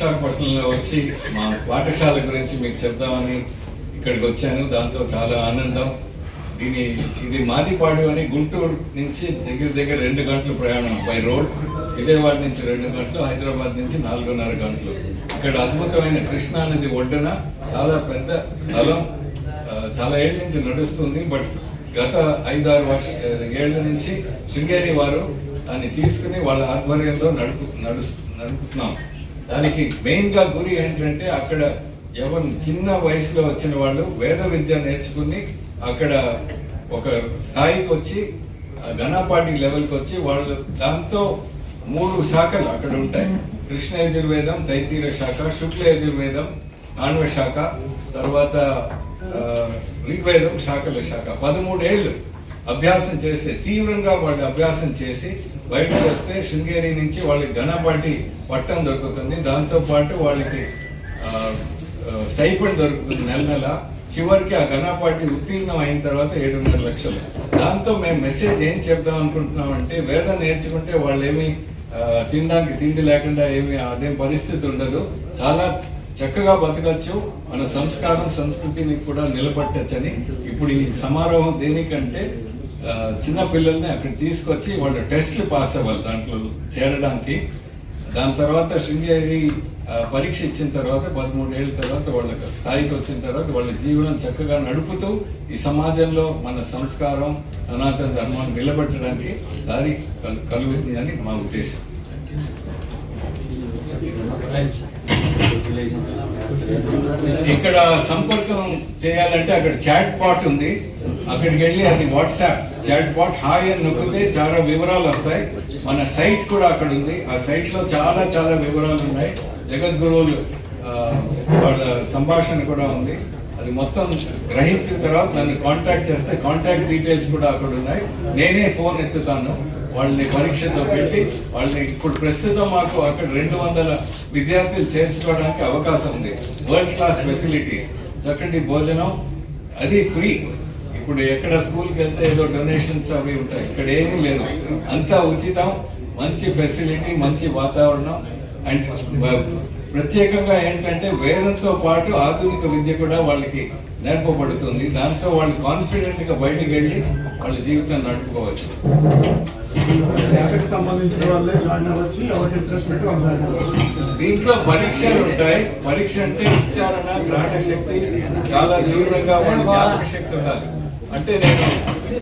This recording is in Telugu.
విశాఖపట్నంలో వచ్చి మా పాఠశాల గురించి మీకు చెప్దామని ఇక్కడికి వచ్చాను. దాంతో చాలా ఆనందం. దీని ఇది మాదిపాడు అని గుంటూరు నుంచి దగ్గర దగ్గర రెండు గంటలు ప్రయాణం బై రోడ్. విజయవాడ నుంచి రెండు గంటలు హైదరాబాద్ నుంచి నాలుగున్నర గంటలు. ఇక్కడ అద్భుతమైన కృష్ణానది ఒడ్డున చాలా పెద్ద స్థలం. చాలా ఏళ్ళ నుంచి నడుస్తుంది బట్ గత ఐదారు వర్ష ఏళ్ళ నుంచి శృంగేరి వారు దాన్ని తీసుకుని వాళ్ళ ఆధ్వర్యంలో నడుపు నడుస్తు నడుపుతున్నాం. దానికి మెయిన్గా గురి ఏంటంటే అక్కడ ఎవరి చిన్న వయసులో వచ్చిన వాళ్ళు వేద విద్య నేర్చుకుని అక్కడ ఒక స్థాయికి వచ్చి ఆ ఘనాపాటి లెవెల్కి వచ్చి వాళ్ళు దాంతో మూడు శాఖలు అక్కడ ఉంటాయి. కృష్ణ యజుర్వేదం తైతీర శాఖ శుక్ల యజుర్వేదం ఆన్వ శాఖ తర్వాత ఋగ్వేదం శాఖల శాఖ. పదమూడేళ్ళు అభ్యాసం చేస్తే తీవ్రంగా వాళ్ళు అభ్యాసం చేసి బయటకు వస్తే శృంగేరి నుంచి వాళ్ళకి ఘనపాటి పట్టం దొరుకుతుంది. దాంతో పాటు వాళ్ళకి స్టైఫండ్ దొరుకుతుంది నెల నెల. చివరికి ఆ ఘనపాటి ఉత్తీర్ణం అయిన తర్వాత ఏడున్నర లక్షలు. దాంతో మేము మెసేజ్ ఏం చెప్దాం అనుకుంటున్నాం అంటే వేదం నేర్చుకుంటే వాళ్ళు ఏమి తినడానికి తిండి లేకుండా ఏమి అదేం పరిస్థితి ఉండదు. చాలా చక్కగా బతకచ్చు మన సంస్కారం సంస్కృతిని కూడా నిలబట్టచ్చని ఇప్పుడు ఈ సమారోహం దేనికంటే చిన్న పిల్లల్ని అక్కడ తీసుకొచ్చి వాళ్ళు టెస్ట్లు పాస్ అవ్వాలి దాంట్లో చేరడానికి. దాని తర్వాత శృంగేరి పరీక్ష ఇచ్చిన తర్వాత పదమూడు ఏళ్ళ తర్వాత వాళ్ళకి స్థాయికి వచ్చిన తర్వాత వాళ్ళ జీవనం చక్కగా నడుపుతూ ఈ సమాజంలో మన సంస్కారం సనాతన ధర్మాన్ని నిలబెట్టడానికి దారి కలు- కలుగుతుందని మా ఉద్దేశం. ఇక్కడ సంపర్కం చేయాలంటే అక్కడ చాట్ పాట్ ఉంది. అక్కడికి వెళ్ళి అది వాట్సాప్. చాట్ బాట్ హాయ్ అని నొక్కితే చాలా వివరాలు వస్తాయి. మన సైట్ కూడా అక్కడ ఉంది. ఆ సైట్లో చాలా చాలా వివరాలు ఉన్నాయి. జగద్గురువులు వాళ్ళ సంభాషణ కూడా ఉంది. అది మొత్తం గ్రహించిన తర్వాత నన్ను కాంటాక్ట్ చేస్తే కాంటాక్ట్ డీటెయిల్స్ కూడా అక్కడ ఉన్నాయి. నేనే ఫోన్ ఎత్తుతాను. వాళ్ళని పరీక్షతో పెట్టి వాళ్ళని ఇప్పుడు ప్రస్తుతం మాకు అక్కడ రెండు వందల విద్యార్థులు చేర్చుకోవడానికి అవకాశం ఉంది. వరల్డ్ క్లాస్ ఫెసిలిటీస్ చక్కటి భోజనం. అది ఫ్రీ ఇప్పుడు ఎక్కడ స్కూల్కి వెళ్తే ఏదో డొనేషన్స్ అవి ఉంటాయి. ఇక్కడ ఏమీ లేదు అంతా ఉచితం మంచి ఫెసిలిటీ మంచి వాతావరణం. అండ్ ప్రత్యేకంగా ఏంటంటే వేదంతో పాటు ఆధునిక విద్య కూడా వాళ్ళకి నేర్పబడుతుంది. దాంతో వాళ్ళు కాన్ఫిడెంట్గా బయటికి వెళ్ళి వాళ్ళ జీవితాన్ని నడుపుకోవచ్చు. దీంట్లో పరీక్షలు ఉంటాయి. పరీక్ష అంటే ఉచ్చారణ గ్రహణ శక్తి చాలా తీవ్రంగా వాళ్ళ జ్ఞాపక శక్తి ఉండాలి. అంటే నేను